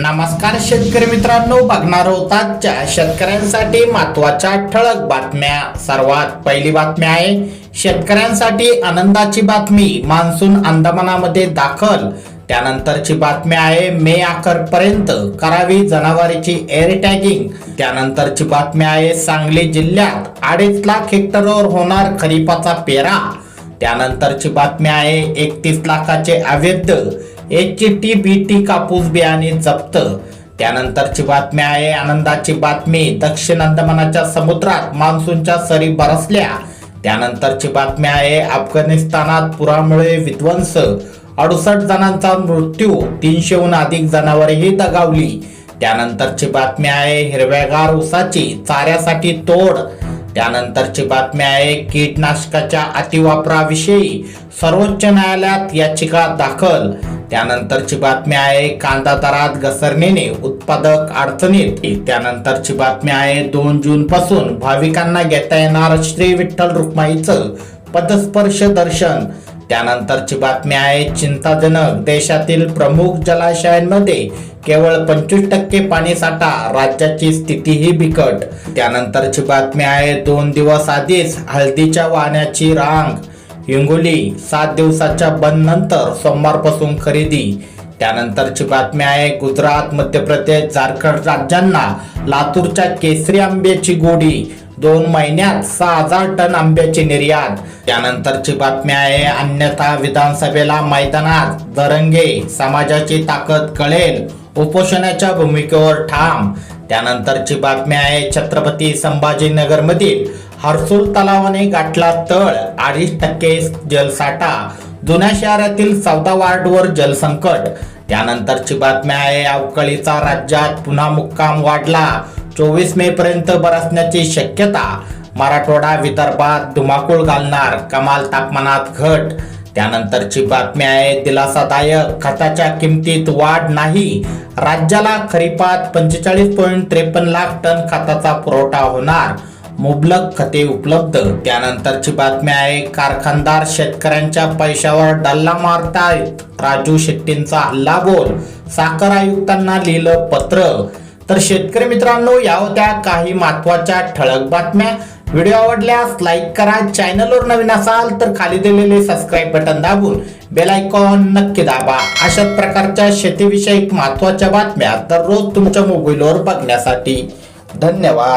नमस्कार शेतकरी मित्रांनो बघणार होताच्या शेतकऱ्यांसाठी महत्त्वाच्या ठळक बातम्या. सर्वात पहिली बातमी आहे शेतकऱ्यांसाठी आनंदाची बातमी. मान्सून अंदमानामध्ये दाखल. त्यानंतरची बातमी आहे मे अखेर पर्यंत करावी जनावरीची एअर टॅगिंग त्यानंतरची बातमी आहे सांगली जिल्ह्यात अडीच लाख हेक्टरवर होणार खरीपाचा पेरा. त्यानंतरची बातमी आहे एकतीस लाखाचे अवैध एच टी बी टी कापूस बियाणे जप्त. त्यानंतरची बातमी आहे आनंदाची बातमी. दक्षिण अंदमानाच्या समुद्रात मान्सूनच्या सरी बरसल्या. त्यानंतरची बातमी आहे अफगाणिस्तानात पुरामुळे विध्वंस. अडुसष्ट जणांचा मृत्यू तीनशेहून अधिक जनावरेही दगावली. त्यानंतरची बातमी आहे हिरव्यागार ऊसाची चाऱ्यासाठी तोड. त्यानंतरची बातमी आहे कीटनाशकाच्या अतिवापराविषयी सर्वोच्च न्यायालयात याचिका दाखल. त्यानंतरची बातमी आहे कांदा दरात घसरणीने उत्पादक अडचणीत. त्यानंतरची बातमी आहे दोन जून पासून भाविकांना घेता येणार श्री विठ्ठल रुक्माईचं पदस्पर्श दर्शन. त्यानंतरची बातमी आहे चिंताजनक देशातील प्रमुख जलाशयांमध्ये केवळ पंचवीस टक्के पाणीसाठा राज्याची स्थितीही बिकट. त्यानंतरची बातमी आहे दोन दिवस आधीच हळदीच्या वाहण्याची रांग. हिंगोली सात दिवसाच्या बंद नंतर सोमवारपासून खरेदी. त्यानंतरची बातमी आहे गुजरात मध्य प्रदेश झारखंड राज्यांना लातूरच्या केसरी आंब्याची गोडी. दोन महिन्यात सहा हजार टन आंब्याची निर्यात. त्यानंतरची बातमी आहे अन्यथा विधानसभेला मैदानात दरंगे समाजाची ताकद कळेल उपोषणाच्या भूमिकेवर ठाम. त्यानंतरची बातमी आहे छत्रपती संभाजीनगर मधील हर्सुल तलावाने गाठला तळ अडीच टक्के जलसाठा. जुन्या शहरातील चौदा वार्डवर जलसंकट. त्यानंतरची बातमी आहे अवकाळीचा राज्यात पुन्हा मुक्काम वाढला. चोवीस मे पर्यंत बरसण्याची शक्यता. मराठवाडा विदर्भात धुमाकूळ घालणार कमाल तापमानात घट. त्यानंतरची बातमी आहे दिलासादायक खताच्या किमतीत वाढ नाही. राज्याला खरीपात पंचेचाळीस पॉईंट त्रेपन्न लाख टन खताचा पुरवठा होणार. मुबलक खते उपलब्ध. त्यानंतरची बातमी आहे कारखानदार शेतकऱ्यांच्या पैशावर डल्ला मारतायत. राजू शेट्टींचा हल्ला बोल. साखर आयुक्तांना लिहिलं पत्र. तर शेतकरी मित्रांनो या होत्या काही महत्त्वाच्या ठळक बातम्या. व्हिडिओ आवडल्यास लाईक करा चॅनलवर नवीन असाल तर खाली दिलेले सबस्क्राईब बटन दाबून बेल आयकॉन नक्की दाबा. अशाच प्रकारच्या शेतीविषयक महत्त्वाच्या बातम्या दररोज तुमच्या मोबाईलवर बघण्यासाठी. धन्यवाद.